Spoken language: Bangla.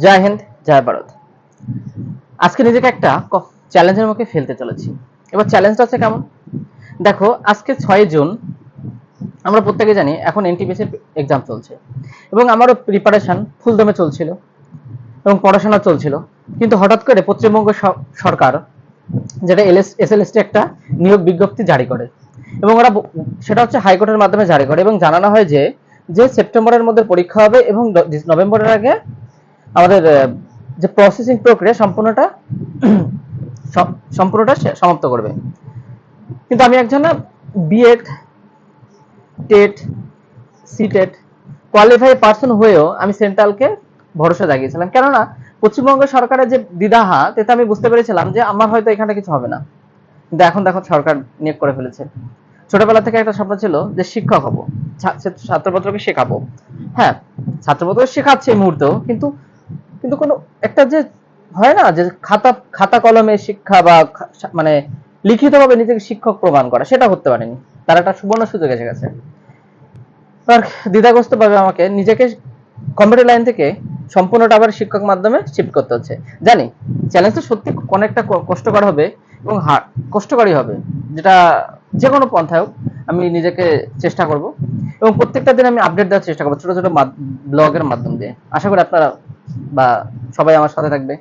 জয় হিন্দ, জয় ভারত। আজকে নিজেকে একটা চ্যালেঞ্জের মুখে ফেলতে চলেছি। এবার চ্যালেঞ্জটা হচ্ছে কেমন? দেখো, আজকে ছয় জুন, আমরা প্রত্যেকে জানি এখন এনটিপিসির এক্সাম চলছে। এবং আমারও প্রিপারেশন ফুলদমে চলছিল এবং পড়াশোনা চলছিল। কিন্তু হঠাৎ করে পশ্চিমবঙ্গ সরকার যেটা এলএস এসএলএসটি একটা নিয়োগ বিজ্ঞপ্তি জারি করে। এবং ওরা সেটা হচ্ছে হাইকোর্টের মাধ্যমে জারি করে এবং জানানো হয় যে যে সেপ্টেম্বরের মধ্যে পরীক্ষা হবে এবং নভেম্বরের আগে আমাদের যে প্রসেসিং প্রক্রিয়া সম্পূর্ণটা সম্পূর্ণটা সমাপ্ত করবে। কিন্তু আমি একজন BEd TET CTET qualify person হয়েও আমি সেন্ট্রালকে ভরসা জাগিয়েছিলাম। কেননা, পশ্চিমবঙ্গ সরকারের যে দ্বিধাহা তাতে আমি বুঝতে পেরেছিলাম যে আমার হয়তো এখানে কিছু হবে না। কিন্তু এখন দেখো সরকার নিয়োগ করে ফেলেছে। ছোটবেলা থেকে একটা স্বপ্ন ছিল যে শিক্ষক হব ছাত্রপত্রকে শেখাবো। হ্যাঁ ছাত্রপত্র শেখাচ্ছে এই মুহূর্তেও, কিন্তু কিন্তু কোনো, একটা যে হয় না, যে খাতা খাতা কলমে শিক্ষা বা মানে লিখিতভাবে নিজেকে শিক্ষক প্রমাণ করা, সেটা করতে পারেনি। তার একটা সুবর্ণ সুযোগ এসে গেছে। তার দ্বিধাগ্রস্ত ভাবে আমাকে নিজেকে কম্পিউটার লাইন থেকে সম্পূর্ণটা আবার শিক্ষক মাধ্যমে শিফট করতে হচ্ছে। জানি চ্যালেঞ্জটা সত্যি অনেকটা কষ্টকর হবে এবং কষ্টকরই হবে। যেটা যে কোনো পন্থায় হোক, আমি নিজেকে চেষ্টা করব। এবং প্রত্যেকটা দিন আমি আপডেট দেওয়ার চেষ্টা করব ছোট ছোট ব্লগের মাধ্যম দিয়ে। আশা করি আপনারা বা সবাই আমার সাথে থাকবে।